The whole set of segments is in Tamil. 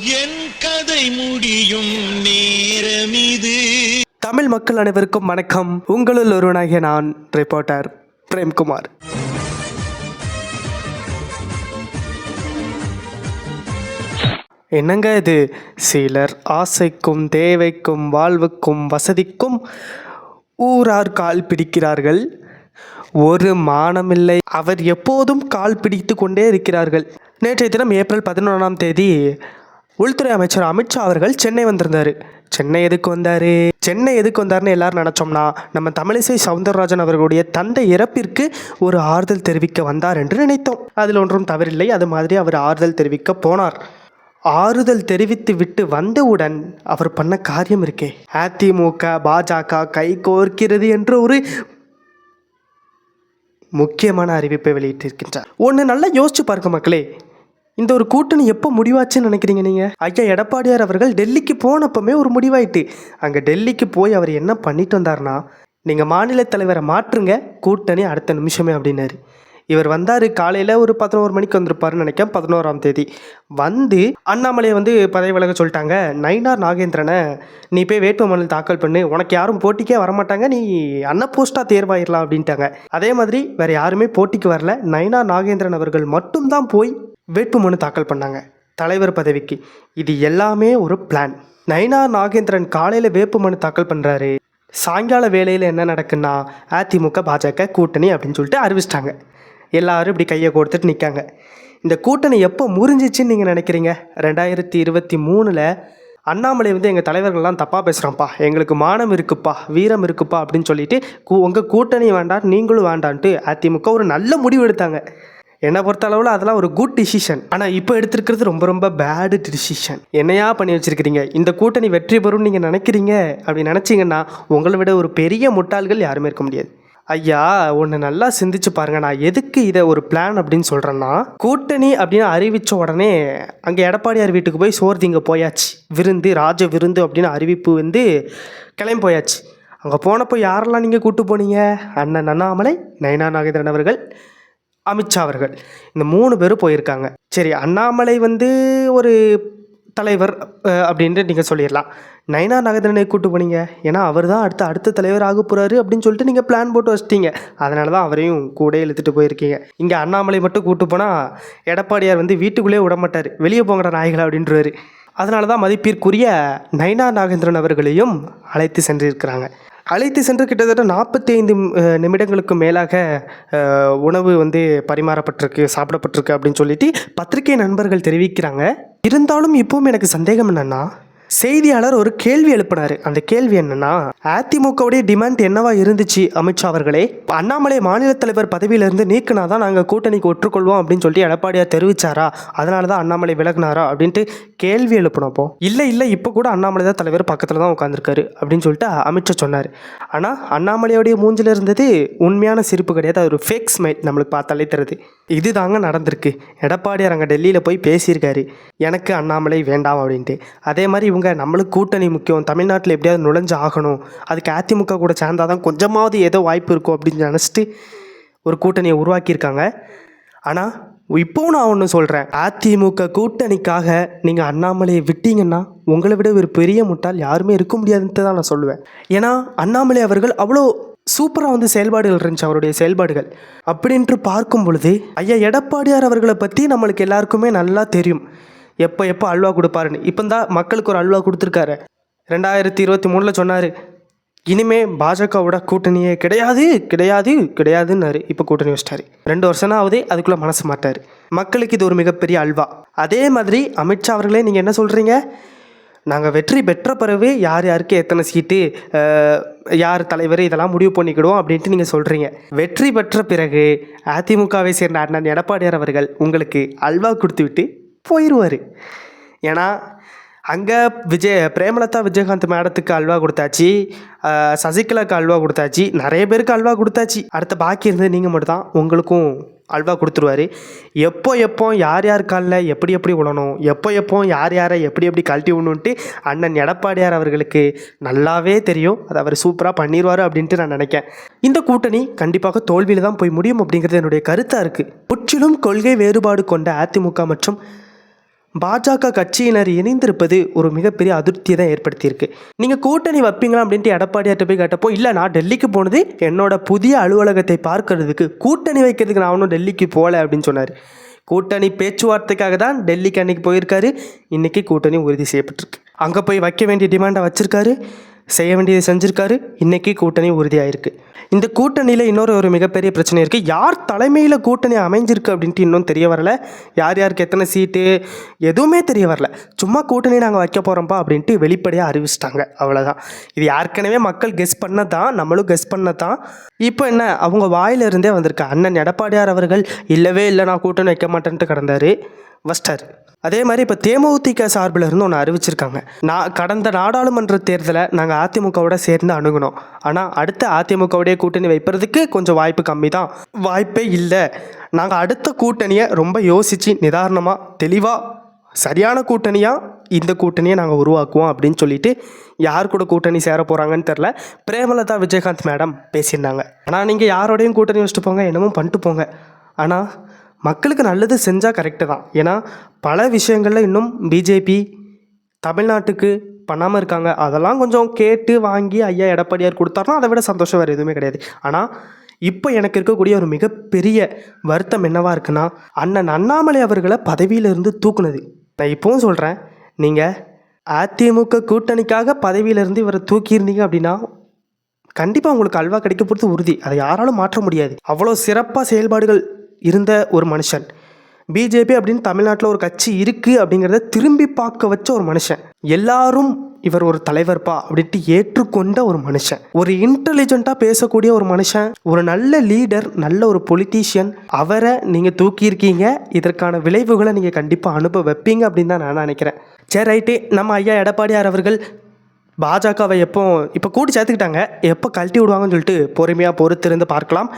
என் கதை முடியும் நேரம் இது தமிழ் மக்கள் அனைவருக்கும் வணக்கம். உங்களுள் ஒருவனாகிய நான் ரிப்போர்ட்டர் பிரேம்குமார். என்னங்க இது? சிலர் ஆசைக்கும் தேவைக்கும் வாழ்வுக்கும் வசதிக்கும் ஊரார் கால் பிடிக்கிறார்கள். ஒரு மானமில்லை அவர் எப்போதும் கால் பிடித்து கொண்டே இருக்கிறார்கள். நேற்றைய தினம் ஏப்ரல் பதினொன்றாம் தேதி உள்துறை அமைச்சர் அமித்ஷா அவர்கள் சென்னை வந்திருந்தார். சென்னை எதுக்கு வந்தார்? சென்னை எதுக்கு வந்தார்னு எல்லாரும் நினச்சோம்னா நம்ம தமிழிசை சவுந்தரராஜன் அவர்களுடைய தந்தை இறப்பிற்கு ஒரு ஆறுதல் தெரிவிக்க வந்தார் என்று நினைத்தோம். அதில் ஒன்றும் தவறில்லை. அது மாதிரி அவர் ஆறுதல் தெரிவிக்க போனார். ஆறுதல் தெரிவித்து விட்டு வந்தவுடன் அவர் பண்ண காரியம் இருக்கே. அதிமுக பாஜக கை கோர்க்கிறது என்ற ஒரு முக்கியமான அறிவிப்பை வெளியிட்டிருக்கின்றார். ஒன்று நல்லா யோசிச்சு பாருங்க மக்களே. இந்த ஒரு கூட்டணி எப்போ முடிவாச்சுன்னு நினைக்கிறீங்க நீங்கள் ஐயா எடப்பாடியார் அவர்கள் டெல்லிக்கு போனப்பமே ஒரு முடிவாயிட்டு. அங்கே டெல்லிக்கு போய் அவர் என்ன பண்ணிட்டு வந்தார்னா நீங்கள் மாநில தலைவரை மாற்றுங்க கூட்டணி அடுத்த நிமிஷமே அப்படின்னாரு. இவர் வந்தார் காலையில் ஒரு பதினோரு மணிக்கு வந்திருப்பாருன்னு நினைக்கிறேன் பதினோராம் தேதி. வந்து அண்ணாமலையை வந்து பதவி விலக சொல்லிட்டாங்க. நயினார் நாகேந்திரனை நீ போய் வேட்புமனு தாக்கல் பண்ணு உனக்கு யாரும் போட்டிக்கே வரமாட்டாங்க நீ அன்ன போஸ்ட்டாக தேர்வாயிடலாம் அப்படின்ட்டாங்க. அதே மாதிரி வேறு யாருமே போட்டிக்கு வரல. நயினார் நாகேந்திரன் அவர்கள் மட்டும்தான் போய் வேட்புமனு தாக்கல் பண்ணாங்க. தலைவர் பதவிக்கு. இது எல்லாமே ஒரு பிளான் நயினார் நாகேந்திரன் காலையில் வேட்புமனு தாக்கல் பண்ணுறாரு சாயங்கால வேலையில் என்ன நடக்குன்னா அதிமுக பாஜக கூட்டணி அப்படின்னு சொல்லிட்டு அறிவிச்சிட்டாங்க. எல்லாரும் இப்படி கையை கொடுத்துட்டு நிற்காங்க இந்த கூட்டணி எப்போ முறிஞ்சிச்சின்னு நீங்கள் நினைக்கிறீங்க? ரெண்டாயிரத்தி இருபத்தி மூணில் அண்ணாமலை வந்து எங்கள் தலைவர்கள்லாம் தப்பாக பேசுகிறான்ப்பா எங்களுக்கு மானம் இருக்குப்பா வீரம் இருக்குப்பா அப்படின்னு சொல்லிட்டு கூ உங்கள் கூட்டணி வேண்டாம் நீங்களும் வேண்டான்ட்டு அதிமுக ஒரு நல்ல முடிவு எடுத்தாங்க. என்னை பொறுத்த அளவில் அதெல்லாம் ஒரு குட் டிசிஷன் ஆனால் இப்போ எடுத்திருக்கிறது ரொம்ப ரொம்ப பேடு டிசிஷன் என்னையா பண்ணி வச்சிருக்கிறீங்க? இந்த கூட்டணி வெற்றி பெறும்னு நீங்கள் நினைக்கிறீங்க? அப்படி நினச்சிங்கன்னா உங்களை விட ஒரு பெரிய முட்டாள்கள் யாருமே இருக்க முடியாது. ஐயா ஒன்று நல்லா சிந்திச்சு பாருங்க. நான் எதுக்கு இதை ஒரு பிளான் அப்படின்னு சொல்கிறேன்னா கூட்டணி அப்படின்னு அறிவித்த உடனே அங்கே எடப்பாடியார் வீட்டுக்கு போய் சோறு திங்க போயாச்சு. விருந்து ராஜ விருந்து அப்படின்னு அறிவிப்பு வந்து கிளம்பி போயாச்சு. அங்கே போனப்போ யாரெல்லாம் நீங்கள் கூப்பிட்டு போனீங்க? அண்ணன் அண்ணாமலை நயனா நாகேந்திரன் அவர்கள் அமித்ஷா அவர்கள். இந்த மூணு பேரும் போயிருக்காங்க. சரி அண்ணாமலை வந்து ஒரு தலைவர் அப்படின்ட்டு நீங்கள் சொல்லிடலாம். நயனா நாகேந்திரனை கூட்டு போனீங்க. ஏன்னா அவர் தான் அடுத்த அடுத்த தலைவர் ஆக போகிறாரு அப்படின்னு சொல்லிட்டு நீங்கள் பிளான் போட்டு வச்சிட்டீங்க. அதனால தான் அவரையும் கூட இழுத்துட்டு போயிருக்கீங்க. இங்கே அண்ணாமலை மட்டும் கூட்டு போனால் எடப்பாடியார் வந்து வீட்டுக்குள்ளே விட மாட்டார். வெளியே போங்கடா நாய்களா அப்படின்றவர் அதனால தான் மதிப்பிற்குரிய நயனா நாகேந்திரன் அவர்களையும் அழைத்து சென்றிருக்கிறாங்க. அழைத்து சென்று கிட்டத்தட்ட நாற்பத்தி ஐந்து நிமிடங்களுக்கு மேலாக உணவு வந்து பரிமாறப்பட்டிருக்கு சாப்பிடப்பட்டிருக்கு அப்படின்னு சொல்லிட்டு பத்திரிகை நண்பர்கள் தெரிவிக்கிறாங்க. இருந்தாலும் இப்போவும் எனக்கு சந்தேகம் என்னன்னா செய்தியாளர் ஒரு கேள்வி எழுப்பினார். அந்த கேள்வி என்னன்னா அதிமுகவுடைய டிமாண்ட் என்னவா இருந்துச்சு அமித்ஷா அவர்களே? அண்ணாமலை மாநில தலைவர் பதவியிலிருந்து நீக்கினா தான் நாங்கள் கூட்டணிக்கு ஒற்றுக்கொள்வோம் அப்படின்னு சொல்லிட்டு எடப்பாடியார் தெரிவிச்சாரா? அதனால தான் அண்ணாமலை விலகினாரா? அப்படின்ட்டு கேள்வி எழுப்பினப்போ இல்லை இல்லை இப்போ கூட அண்ணாமலை தான் தலைவர் பக்கத்தில் தான் உட்காந்துருக்காரு அப்படின்னு சொல்லிட்டு அமித்ஷா சொன்னார். ஆனால் அண்ணாமலையோடைய மூஞ்சில் இருந்தது உண்மையான சிரிப்பு கிடையாது. அது ஒரு ஃபேக் ஸ்மைல் நம்மளுக்கு பார்த்தாலே தருது இது தாங்க நடந்திருக்கு. எடப்பாடியார் அங்கே டெல்லியில் போய் பேசியிருக்காரு. எனக்கு அண்ணாமலை வேண்டாம் அப்படின்ட்டு. அதே மாதிரி இவங்க நம்மளுக்கு கூட்டணி முக்கியம். தமிழ்நாட்டில் எப்படியாவது நுழைஞ்சு ஆகணும். அதுக்கு அதிமுக கூட சேர்ந்தாதான் தான் கொஞ்சமாவது ஏதோ வாய்ப்பு இருக்கும் அப்படின்னு நினச்சிட்டு ஒரு கூட்டணியை உருவாக்கியிருக்காங்க. ஆனால் இப்போவும் நான் ஒன்று சொல்கிறேன் அதிமுக கூட்டணிக்காக நீங்கள் அண்ணாமலையை விட்டீங்கன்னா உங்களை விட ஒரு பெரிய முட்டாள் யாருமே இருக்க முடியாதுன்ட்டு தான் நான் சொல்லுவேன். ஏன்னா அண்ணாமலை அவர்கள் அவ்வளோ சூப்பராக வந்து செயல்பாடுகள் இருந்துச்சு அவருடைய செயல்பாடுகள். அப்படின்ட்டு பார்க்கும் பொழுது ஐயா எடப்பாடியார் அவர்களை பற்றி நம்மளுக்கு எல்லாருக்குமே நல்லா தெரியும். எப்போ எப்போ அல்வா கொடுப்பாருன்னு. இப்போ தான் மக்களுக்கு ஒரு அல்வா கொடுத்துருக்காரு. ரெண்டாயிரத்தி இருபத்தி மூணில் சொன்னார் இனிமே பாஜகவோட கூட்டணியே கிடையாது கிடையாது கிடையாதுன்னாரு. இப்போ கூட்டணி வச்சிட்டாரு. ரெண்டு வருஷம் ஆகுது அதுக்குள்ளே மனசு மாட்டார். மக்களுக்கு இது ஒரு மிகப்பெரிய அல்வா. அதே மாதிரி அமித்ஷா அவர்களே நீங்கள் என்ன சொல்கிறீங்க நாங்கள் வெற்றி பெற்ற பிறகு யார் யாருக்கு எத்தனை சீட்டு யார் தலைவர் இதெல்லாம் முடிவு பண்ணிக்கிடுவோம் அப்படின்ட்டு நீங்கள் சொல்கிறீங்க வெற்றி பெற்ற பிறகு அதிமுகவை சேர்ந்த அண்ணன் எடப்பாடியார் அவர்கள் உங்களுக்கு அல்வா கொடுத்து விட்டு போயிடுவார் ஏன்னா அங்கே விஜய் பிரேமலதா விஜயகாந்த் மேடத்துக்கு அல்வா கொடுத்தாச்சு. அஹ், சசிகலாக்கு அல்வா கொடுத்தாச்சு. நிறைய பேருக்கு அல்வா கொடுத்தாச்சு. அடுத்த பாக்கி இருந்தது நீங்கள் மட்டும்தான். உங்களுக்கும் அல்வா கொடுத்துருவாரு. எப்போ எப்போ யார் யார் காலில் எப்படி எப்படி விழணும் எப்போ எப்போ யார் யாரை எப்படி எப்படி கழட்டி விடணுன்ட்டு அண்ணன் எடப்பாடியார் அவர்களுக்கு நல்லாவே தெரியும். அதை அவர் சூப்பராக பண்ணிடுவார் அப்படின்ட்டு நான் நினைக்கிறேன். இந்த கூட்டணி கண்டிப்பாக தோல்வியில் தான் போய் முடியும் அப்படிங்கிறது என்னுடைய கருத்தாக இருக்குது முற்றிலும் கொள்கை வேறுபாடு கொண்ட அதிமுக மற்றும் பாஜக கட்சியினர் இணைந்திருப்பது ஒரு மிகப்பெரிய அதிருப்தியை தான் ஏற்படுத்தியிருக்கு. நீங்கள் கூட்டணி வைப்பீங்களா அப்படின்ட்டு எடப்பாடியார்ட்ட போய் கேட்டப்போ இல்லை நான் டெல்லிக்கு போனது என்னோட புதிய அலுவலகத்தை பார்க்கறதுக்கு. கூட்டணி வைக்கிறதுக்கு நான் ஒன்றும் டெல்லிக்கு போகல அப்படின்னு சொன்னார். கூட்டணி பேச்சுவார்த்தைக்காக தான் டெல்லிக்கு அன்னைக்கு போயிருக்காரு. இன்றைக்கி கூட்டணி உறுதி செய்யப்பட்டிருக்கு. அங்கே போய் வைக்க வேண்டிய டிமாண்டை வச்சுருக்காரு. செய்ய வேண்டியதை செஞ்சுருக்காரு. இன்றைக்கி கூட்டணி உறுதியாயிருக்கு. இந்த கூட்டணியில் இன்னொரு ஒரு மிகப்பெரிய பிரச்சனை இருக்குது யார் தலைமையில் கூட்டணி அமைஞ்சிருக்கு அப்படின்ட்டு இன்னும் தெரிய வரல. யார் யாருக்கு எத்தனை சீட்டு எதுவுமே தெரிய வரல. சும்மா கூட்டணி நாங்கள் வைக்க போகிறோம்ப்பா அப்படின்ட்டு வெளிப்படையாக அறிவிச்சிட்டாங்க. அவ்வளோதான் இது ஏற்கனவே மக்கள் கெஸ் பண்ண தான் நம்மளும் கெஸ் பண்ண தான் இப்போ என்ன? அவங்க வாயிலிருந்தே வந்திருக்கு அண்ணன் எடப்பாடியார் அவர்கள் இல்லவே இல்லை நான் கூட்டணி வைக்க மாட்டேன்ட்டு கிடந்தாரு. வஸ்டர் அதே மாதிரி இப்போ தேமுதிக சார்பில் இருந்து ஒன்று அறிவிச்சிருக்காங்க. நான் கடந்த நாடாளுமன்ற தேர்தலை நாங்கள் அதிமுகவோட சேர்ந்து அணுகுனோம். ஆனால் அடுத்த அதிமுகவுடைய கூட்டணி வைப்பதுக்கு கொஞ்சம் வாய்ப்பு கம்மி தான் வாய்ப்பே இல்லை. நாங்கள் அடுத்த கூட்டணியை ரொம்ப யோசித்து நிதாரணமாக தெளிவாக சரியான கூட்டணியாக இந்த கூட்டணியை நாங்கள் உருவாக்குவோம் அப்படின்னு சொல்லிட்டு யார் கூட கூட்டணி சேர போகிறாங்கன்னு தெரில பிரேமலதா விஜயகாந்த் மேடம் பேசியிருந்தாங்க. ஆனால் நீங்கள் யாரோடையும் கூட்டணி வச்சுட்டு போங்க என்னமோ பண்ணிட்டு போங்க. ஆனால் மக்களுக்கு நல்லது செஞ்சால் கரெக்டு தான். ஏன்னா பல விஷயங்களில் இன்னும் பிஜேபி தமிழ்நாட்டுக்கு பண்ணாமல் இருக்காங்க. அதெல்லாம் கொஞ்சம் கேட்டு வாங்கி ஐயா எடப்பாடியார் கொடுத்தாருன்னா அதை விட சந்தோஷம் வேறு எதுவுமே கிடையாது. ஆனால் இப்போ எனக்கு இருக்கக்கூடிய ஒரு மிகப்பெரிய வருத்தம் என்னவாக இருக்குன்னா அண்ணன் அண்ணாமலை அவர்களை பதவியிலிருந்து தூக்குனது. நான் இப்போவும் சொல்கிறேன் நீங்கள் அதிமுக கூட்டணிக்காக பதவியிலிருந்து இவரை தூக்கியிருந்தீங்க அப்படின்னா கண்டிப்பாக உங்களுக்கு அல்வா கிடைக்க பொறுத்து உறுதி. அதை யாராலும் மாற்ற முடியாது. அவ்வளோ சிறப்பாக செயல்பாடுகள் இருந்த ஒரு மனுஷன். பிஜேபி அப்படின்னு தமிழ்நாட்டில் ஒரு கட்சி இருக்குது அப்படிங்கிறத திரும்பி பார்க்க வச்ச ஒரு மனுஷன். எல்லாரும் இவர் ஒரு தலைவர்ப்பா அப்படின்ட்டு ஏற்றுக்கொண்ட ஒரு மனுஷன். ஒரு இன்டெலிஜென்ட்டாக பேசக்கூடிய ஒரு மனுஷன் ஒரு நல்ல லீடர் நல்ல ஒரு பொலிட்டீஷியன் அவரை நீங்கள் தூக்கியிருக்கீங்க இதற்கான விளைவுகளை நீங்கள் கண்டிப்பாக அனுப்ப வைப்பீங்க அப்படின்னு தான் நான் நினைக்கிறேன். சரி ரைட்டு நம்ம ஐயா எடப்பாடியார் அவர்கள் பாஜகவை எப்போ இப்போ கூட்டி சேர்த்துக்கிட்டாங்க. எப்போ கழட்டி விடுவாங்கன்னு சொல்லிட்டு பொறுமையாக பொறுத்திருந்து பார்க்கலாம்.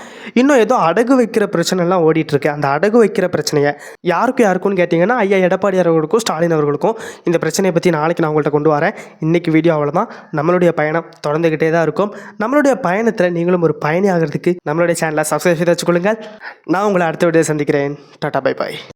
இன்னும் ஏதோ அடகு வைக்கிற பிரச்சனைலாம் ஓடிட்டுருக்கு. அந்த அடகு வைக்கிற பிரச்சனையை யாருக்கும் யாருக்கும்னு கேட்டிங்கன்னா ஐயா எடப்பாடி அவர்களுக்கும் ஸ்டாலின் அவர்களுக்கும் இந்த பிரச்சனையை பற்றி நாளைக்கு நான் உங்கள்கிட்ட கொண்டு வரேன். இன்றைக்கி வீடியோ அவ்வளோதான் நம்மளுடைய பயணம் தொடர்ந்துக்கிட்டே தான் இருக்கும். நம்மளுடைய பயணத்தில் நீங்களும் ஒரு பயணி ஆகிறதுக்கு நம்மளுடைய சேனலை சப்ஸ்கிரைப் செய்து வச்சுக்கொள்ளுங்கள். நான் உங்களை அடுத்த வீடியோ சந்திக்கிறேன். Tata bye bye